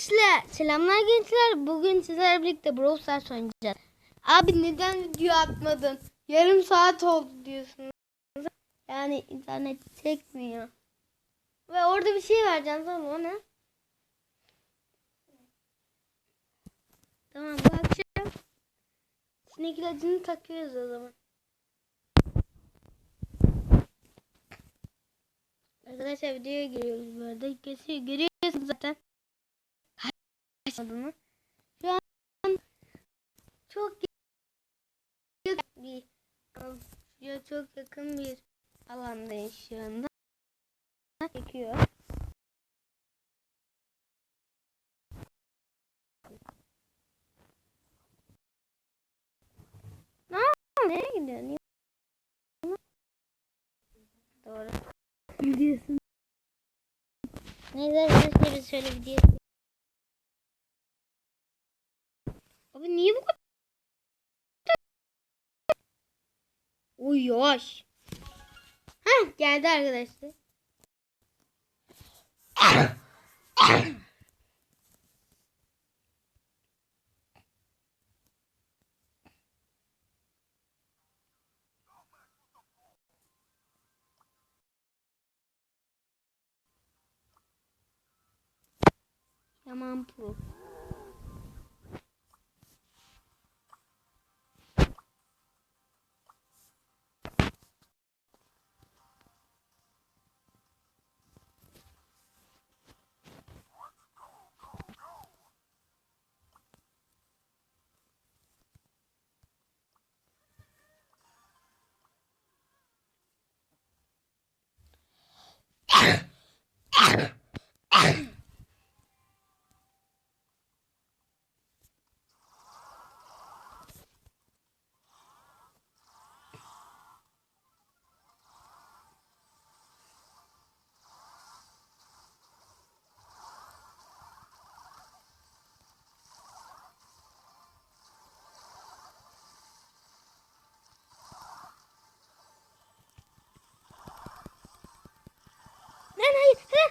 Gençler, selamlar gençler. Bugün sizlerle birlikte Brawl Stars oynayacağız. Abi neden video atmadın? Yarım saat oldu diyorsunuz. Yani internet çekmiyor. Ve orada bir şey vereceğim sana o ne? Tamam bu akşam sinek ilacını takıyoruz o zaman. Arkadaşlar videoya giriyoruz bu arada. Kesiyor. Görüyorsunuz zaten. Adını. Şu an çok yakın bir ya çok yakın bir alandayız şu anda. Çekiyor. Ne Nereye gidiyorsun? Doğru. Gidiyorsun. Neyse ben şöyle şöyle video Abi niye bu kadar? Oy yavaş. Heh geldi arkadaşlar. Yaman pro.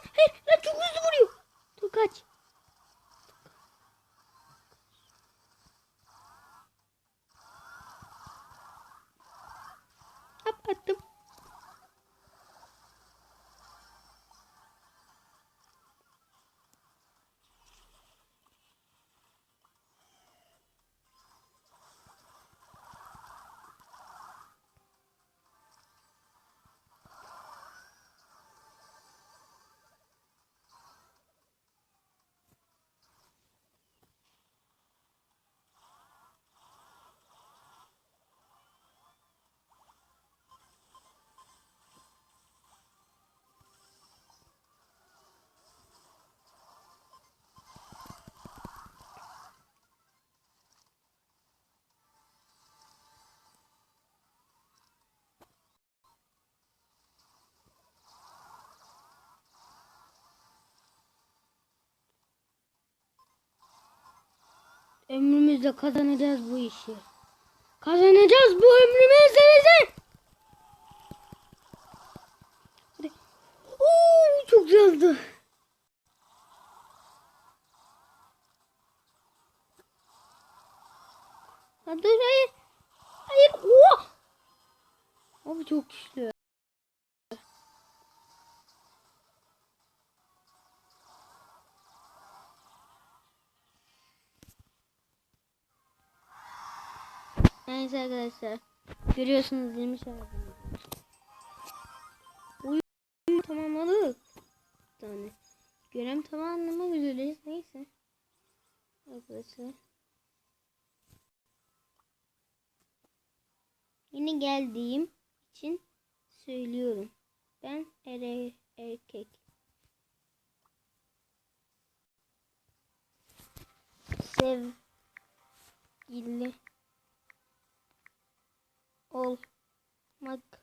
Hey, Ömrümüzde kazanacağız bu işi. Kazanacağız bu ömrümüzde bizim. Hadi. Oo, çok güzeldi. Hadi hayır. Hayır. Oh! Abi çok güçlü. Neyse arkadaşlar. Görüyorsunuz 20 şarjımız. Uy tamamladık. Tane. Görev tamamlamak üzereyiz. Neyse. Arkadaşlar. Yine geldiğim için söylüyorum. Ben ere erkek. Sevgili olmak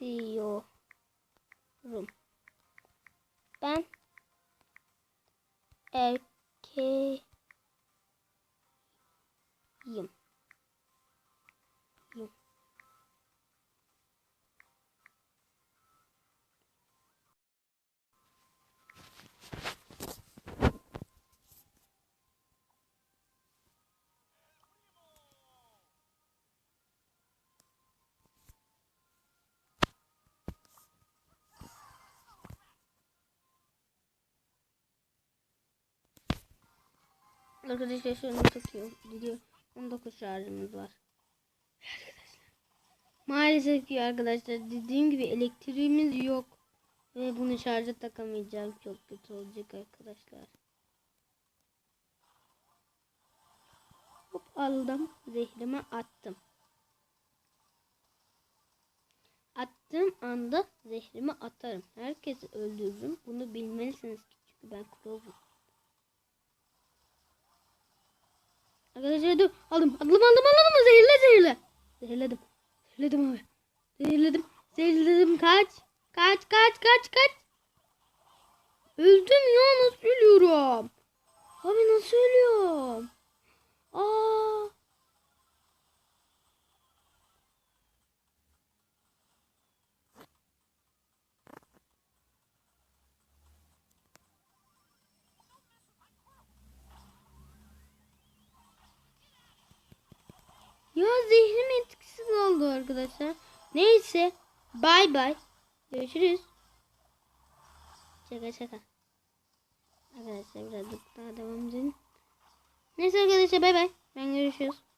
istiyorum. Ben erkeğim. Arkadaşlar şunu takıyor. Gidiyor. 19 şarjımız var. Maalesef ki arkadaşlar dediğim gibi elektriğimiz yok. Ve bunu şarja takamayacağım. Çok kötü olacak arkadaşlar. Hop aldım. Zehrimi attım. Attığım anda zehrimi atarım. Herkesi öldürürüm. Bunu bilmelisiniz ki. Çünkü ben Crow'um. Arkadaşlar dur. Aldım. Aldım aldım aldım. Zehirle zehirle. Zehirledim. Zehirledim abi. Zehirledim. Zehirledim. Kaç. Kaç kaç kaç kaç. Öldüm ya. Nasıl ölüyorum? Abi nasıl ölüyorum? Aa. Ya zehrim etkisiz oldu arkadaşlar. Neyse. Bay bay. Görüşürüz. Şaka şaka. Arkadaşlar birazcık daha devam edelim. Neyse arkadaşlar bay bay. Ben görüşürüz.